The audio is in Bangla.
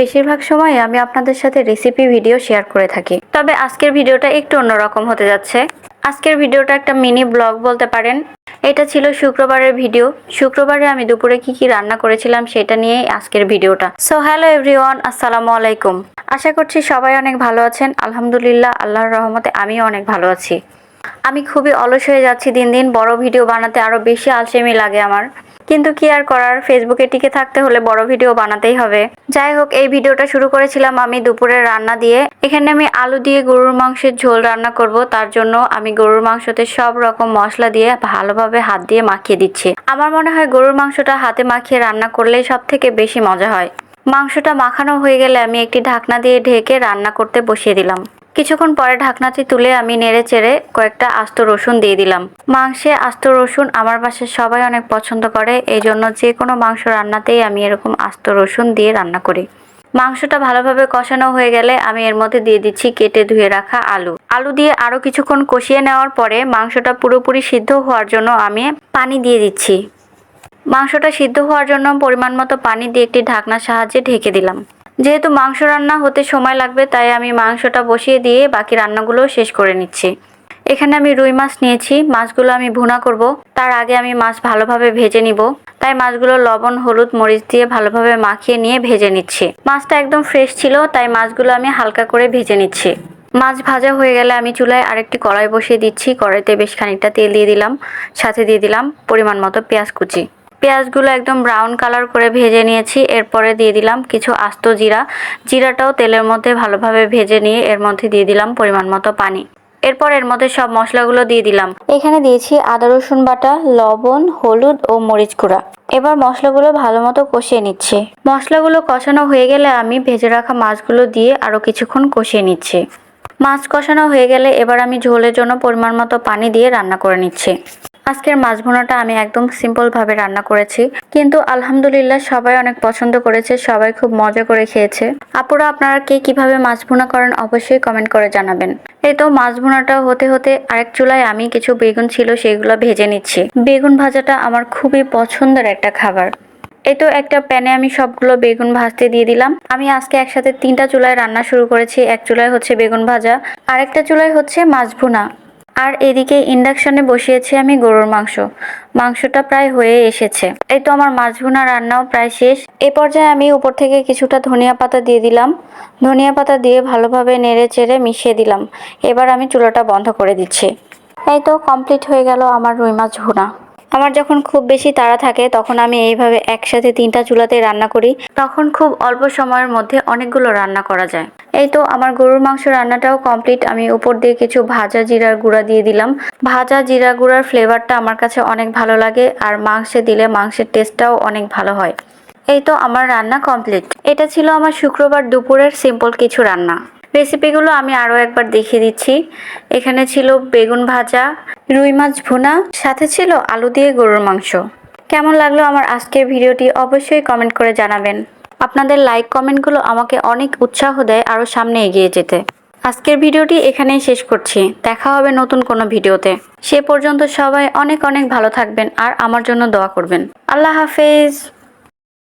বেশিরভাগ সময় আমি আপনাদের সাথে রেসিপি ভিডিও শেয়ার করে থাকি। তবে আজকের ভিডিওটা একটু অন্যরকম হতে যাচ্ছে। আজকের ভিডিওটা একটা মিনি ব্লগ বলতে পারেন। এটা ছিল শুক্রবারের ভিডিও শুক্রবারে আমি দুপুরে কি কি রান্না করেছিলাম সেটা নিয়েই আজকের ভিডিওটা সো হ্যালো এভরিওয়ান আসসালামু আলাইকুম। আশা করছি সবাই অনেক ভালো আছেন। আলহামদুলিল্লাহ, আল্লাহর রহমতে আমিও অনেক ভালো আছি। আমি খুবই অলস হয়ে যাচ্ছি দিন দিন। বড় ভিডিও বানাতে আরও বেশি আলসেমি লাগে আমার। কিন্তু কি আর করার ফেসবুকে টিকে থাকতে হলে বড় ভিডিও বানাতেই হবে। যাই হোক, এই ভিডিওটা শুরু করেছিলাম আমি দুপুরের রান্না দিয়ে। এখানে আমি আলু দিয়ে গরুর মাংসের ঝোল রান্না করব, তার জন্য আমি গরুর মাংসতে সব রকম মশলা দিয়ে ভালোভাবে হাত দিয়ে মাখিয়ে দিচ্ছি। আমার মনে হয় গরুর মাংসটা হাতে মাখিয়ে রান্না করলেই সব থেকে বেশি মজা হয়। মাংসটা মাখানো হয়ে গেলে আমি একটি ঢাকনা দিয়ে ঢেকে রান্না করতে বসিয়ে দিলাম। কিছুক্ষণ পরে ঢাকনাটি তুলে আমি নেড়ে চেড়ে কয়েকটা আস্ত রসুন দিয়ে দিলাম। মাংসে আস্ত রসুন আমার বাসায় সবাই অনেক পছন্দ করে এই জন্য যে কোনো মাংস রান্নাতেই আমি এরকম আস্ত রসুন দিয়ে রান্না করি। মাংসটা ভালোভাবে কষানো হয়ে গেলে আমি এর মধ্যে দিয়ে দিচ্ছি কেটে ধুয়ে রাখা আলু। আলু দিয়ে আরও কিছুক্ষণ কষিয়ে নেওয়ার পরে মাংসটা পুরোপুরি সিদ্ধ হওয়ার জন্য আমি পানি দিয়ে দিচ্ছি। মাংসটা সিদ্ধ হওয়ার জন্য পরিমাণ মতো পানি দিয়ে একটি ঢাকনার সাহায্যে ঢেকে দিলাম। যেহেতু মাংস রান্না হতে সময় লাগবে, তাই আমি মাংসটা বসিয়ে দিয়ে বাকি রান্নাগুলো শেষ করে নিচ্ছি। এখানে আমি রুই মাছ নিয়েছি। মাছগুলো আমি ভুনা করব। তার আগে আমি মাছ ভালোভাবে ভেজে নিব। তাই মাছগুলো লবণ, হলুদ, মরিচ দিয়ে ভালোভাবে মাখিয়ে নিয়ে ভেজে নিচ্ছি। মাছটা একদম ফ্রেশ ছিল, তাই মাছগুলো আমি হালকা করে ভেজে নিচ্ছি। মাছ ভাজা হয়ে গেলে আমি চুলায় আরেকটি কড়াই বসিয়ে দিচ্ছি। কড়াইতে বেশ খানিকটা তেল দিয়ে দিলাম। সাথে দিয়ে দিলাম পরিমাণ মতো পেঁয়াজ কুচি। পেঁয়াজগুলো একদম ব্রাউন কালার করে ভেজে নিয়েছি। এরপরে দিয়ে দিলাম কিছু আস্ত জিরা। জিরাটাও তেলের মধ্যে ভালোভাবে ভেজে নিয়ে এর মধ্যে দিয়ে দিলাম পরিমাণ মতো পানি। এরপর এর মধ্যে সব মশলাগুলো দিয়ে দিলাম। এখানে দিয়েছি আদা, রসুন বাটা, লবণ, হলুদ ও মরিচ গুঁড়া। এবার মশলাগুলো ভালো মতো কষিয়ে নিচ্ছি। মশলাগুলো কষানো হয়ে গেলে আমি ভেজে রাখা মাছগুলো দিয়ে আরও কিছুক্ষণ কষিয়ে নিচ্ছি। মাছ কষানো হয়ে গেলে এবার আমি ঝোলের জন্য পরিমাণ মতো পানি দিয়ে রান্না করে নিচ্ছি। আজকের মাছ ভুনাটা আমি একদম সিম্পল ভাবে রান্না করেছি। কিন্তু আলহামদুলিল্লাহ সবাই অনেক পছন্দ করেছে, সবাই খুব মজা করে খেয়েছে। আপুরা আপনারা কে কীভাবে মাছ ভুনা করেন অবশ্যই কমেন্ট করে জানাবেন। এই তো মাছ ভুনাটা হতে হতে আরেক চুলায় আমি কিছু বেগুন ছিল সেগুলো ভেজে নিচ্ছি। বেগুন ভাজাটা আমার খুবই পছন্দের একটা খাবার। এই তো একটা প্যানে আমি সবগুলো বেগুন ভাজতে দিয়ে দিলাম। আমি আজকে একসাথে তিনটা চুলায় রান্না শুরু করেছি। এক চুলায় হচ্ছে বেগুন ভাজা, আরেকটা চুলায় হচ্ছে মাছ ভুনা। আর এদিকে ইন্ডাকশনে বসিয়েছি আমি গরুর মাংস। মাংসটা প্রায় হয়ে এসেছে। এই তো আমার মাছ ভুনা রান্নাও প্রায় শেষ। এ পর্যায়ে আমি উপর থেকে কিছুটা ধনিয়া পাতা দিয়ে দিলাম। ধনিয়া পাতা দিয়ে ভালোভাবে নেড়ে চেড়ে মিশিয়ে দিলাম। এবার আমি চুলাটা বন্ধ করে দিচ্ছি। এই তো কমপ্লিট হয়ে গেল আমার রুই মাছ ভুনা আমার যখন খুব বেশি তাড়া থাকে, তখন আমি এইভাবে একসাথে তিনটা চুলাতে রান্না করি। তখন খুব অল্প সময়ের মধ্যে অনেকগুলো রান্না করা যায়। এই তো আমার গরুর মাংস রান্নাটাও কমপ্লিট আমি উপর দিয়ে কিছু ভাজা জিরার গুঁড়া দিয়ে দিলাম। ভাজা জিরা গুঁড়ার ফ্লেভারটা আমার কাছে অনেক ভালো লাগে, আর মাংসে দিলে মাংসের টেস্টটাও অনেক ভালো হয়। এই তো আমার রান্না কমপ্লিট এটা ছিল আমার শুক্রবার দুপুরের সিম্পল কিছু রান্না। রেসিপিগুলো আমি আরও একবার দেখিয়ে দিচ্ছি। এখানে ছিল বেগুন ভাজা, রুই মাছ ভুনা, সাথে ছিল আলু দিয়ে গরুর মাংস। কেমন লাগল আমার আজকের ভিডিওটি অবশ্যই কমেন্ট করে জানাবেন। আপনাদের লাইক কমেন্টগুলো আমাকে অনেক উৎসাহ দেয় আরও সামনে এগিয়ে যেতে। আজকের ভিডিওটি এখানেই শেষ করছি। দেখা হবে নতুন কোনো ভিডিওতে। সে পর্যন্ত সবাই অনেক অনেক ভালো থাকবেন আর আমার জন্য দোয়া করবেন। আল্লাহ হাফেজ।